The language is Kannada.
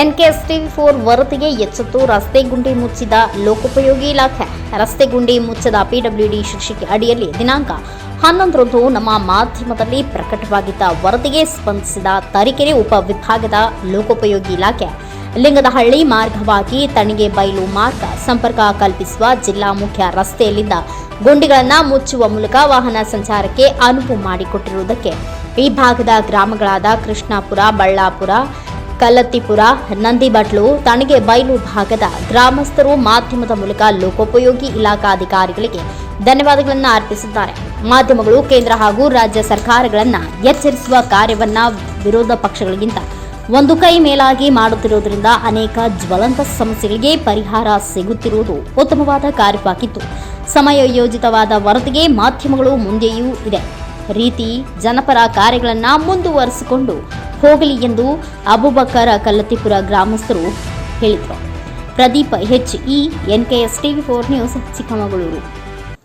ಎನ್ಕೆಎಸ್ ಟಿವಿ ಫೋರ್ ವರದಿಗೆ ಎಚ್ಚೆತ್ತು, ರಸ್ತೆ ಗುಂಡಿ ಮುಚ್ಚಿದ ಲೋಕೋಪಯೋಗಿ ಇಲಾಖೆ. ರಸ್ತೆ ಗುಂಡಿ ಮುಚ್ಚದ ಪಿಡಬ್ಲ್ಯೂಡಿ ಶಿಕ್ಷಕಿ ಅಡಿಯಲ್ಲಿ ದಿನಾಂಕ ಹನ್ನೊಂದರಂದು ನಮ್ಮ ಮಾಧ್ಯಮದಲ್ಲಿ ಪ್ರಕಟವಾಗಿದ್ದ ವರದಿಗೆ ಸ್ಪಂದಿಸಿದ ತರೀಕೆರೆ ಉಪವಿಭಾಗದ ಲೋಕೋಪಯೋಗಿ ಇಲಾಖೆ. ಲಿಂಗದಹಳ್ಳಿ ಮಾರ್ಗವಾಗಿ ತಣಿಗೆ ಬಯಲು ಮಾರ್ಗ ಸಂಪರ್ಕ ಕಲ್ಪಿಸುವ ಜಿಲ್ಲಾ ಮುಖ್ಯ ರಸ್ತೆಯಲ್ಲಿದ್ದ ಗುಂಡಿಗಳನ್ನು ಮುಚ್ಚುವ ಮೂಲಕ ವಾಹನ ಸಂಚಾರಕ್ಕೆ ಅನುವು ಮಾಡಿಕೊಟ್ಟಿರುವುದಕ್ಕೆ. ಈ ಭಾಗದ ಗ್ರಾಮಗಳಾದ ಕೃಷ್ಣಾಪುರ, ಬಳ್ಳಾಪುರ ಕಲ್ಲತ್ತಿಪುರ, ನಂದಿಬಟ್ಲು, ತಣಿಗೆ ಬೈಲು ಭಾಗದ ಗ್ರಾಮಸ್ಥರು ಮಾಧ್ಯಮದ ಮೂಲಕ ಲೋಕೋಪಯೋಗಿ ಇಲಾಖಾ ಅಧಿಕಾರಿಗಳಿಗೆ ಧನ್ಯವಾದಗಳನ್ನು ಅರ್ಪಿಸಿದ್ದಾರೆ. ಮಾಧ್ಯಮಗಳು ಕೇಂದ್ರ ಹಾಗೂ ರಾಜ್ಯ ಸರ್ಕಾರಗಳನ್ನು ಎಚ್ಚರಿಸುವ ಕಾರ್ಯವನ್ನ ವಿರೋಧ ಪಕ್ಷಗಳಿಗಿಂತ ಒಂದು ಕೈ ಮೇಲಾಗಿ ಮಾಡುತ್ತಿರುವುದರಿಂದ ಅನೇಕ ಜ್ವಲಂತ ಸಮಸ್ಯೆಗಳಿಗೆ ಪರಿಹಾರ ಸಿಗುತ್ತಿರುವುದು ಉತ್ತಮವಾದ ಕಾರ್ಯವಾಗಿತ್ತು ಸಮಯೋಯೋಜಿತವಾದ ವರದಿಗೆ ಮಾಧ್ಯಮಗಳು ಮುಂದೆಯೂ ಇದೆ. ರೀತಿ ಜನಪರ ಕಾರ್ಯಗಳನ್ನು ಮುಂದುವರಿಸಿಕೊಂಡು ಹೋಗಲಿ ಎಂದು ಅಬುಬಕರ ಕಲ್ಲತಿಪುರ ಗ್ರಾಮಸ್ಥರು ಹೇಳಿದರು. Pradeep H E N NKS TV four news Chikkamagaluru.